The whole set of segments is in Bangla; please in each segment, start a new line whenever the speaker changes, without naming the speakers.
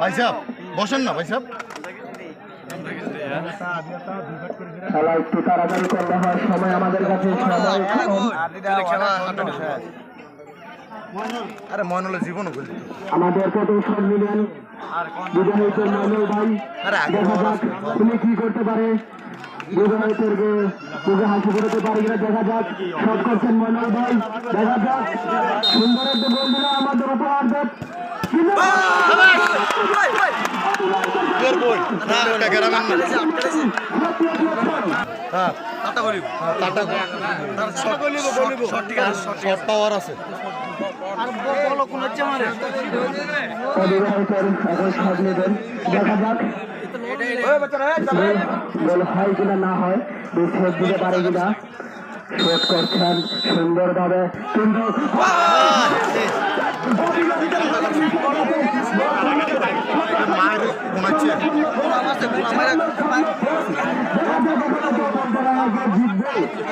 ভাই সাহেব বসেন না ভাই সাহেব
খেলা একটু তাড়াতাড়ি করতে হয় সময় আমাদের কাছে
আরে ময়নুলের জীবনও বলি
আমাদের ভাই। দেখা যাক তুমি কি করতে পারে? হাসি করতে পারে কিনা দেখা যাক। সব করছেন মনোল ভাই। দেখা যাক। সুন্দর একটা গোল দিল আমাদের উপহার দেব
তোর না ওটা গ্রামের না হ্যাঁ টাটা শর্ট পাওয়ার আছে
অবিবাহিতের এখন সব নেবেন দেখা যাক গোল হয় কিনা না হয় বিচ্ছেদ দিতে পারে কিনা শোধ করছেন সুন্দরভাবে কিন্তু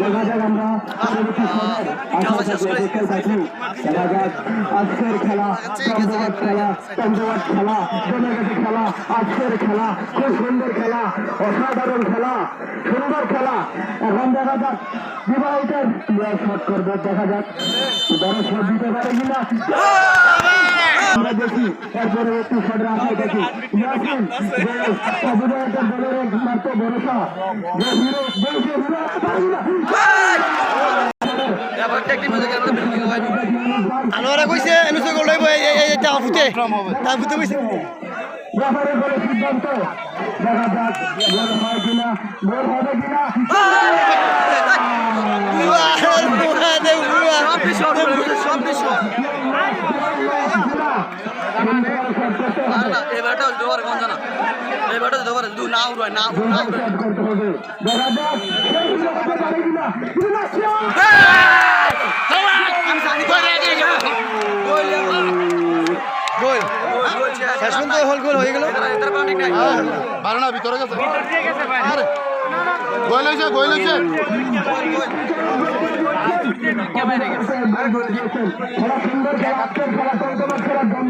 দেখা যাক আমরা। দেখা যাক আজকের খেলা চন্দ্রবাদ খেলা চন্দ্রবাদ খেলা জনগতি খেলা আজকের খেলা খুব সুন্দর খেলা অসাধারণ খেলা সুন্দর খেলা। এখন দেখা যাক বিবাহিতের শট করব দেখা যাক। বড় শট দিতে পারে কিনা। আমরা দেখি এর পরবর্তী শটের আশায় দেখি। ইয়াসিন যে দলের একমাত্র ভরসা। যে হিরো যে হিরো
আনোয়ারা কইছে এনুসে গোল হইব এই এই এটা ফুটে। তার ফুটে কইছে।
ব্যাপারে বলে সিদ্ধান্ত। দেখা যাক গোল হয় কিনা গোল হবে কিনা।
দুবার দুবার দু না উড়ায় গোল। শেষ পর্যন্ত হল গোল হয়ে গেল।
বারো না ভিতরে গেছে। আরে। গোল হয়েছে গোল হয়েছে।
খেলা সুন্দর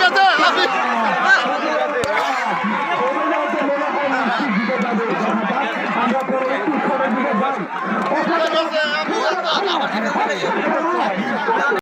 গোল। ঠিক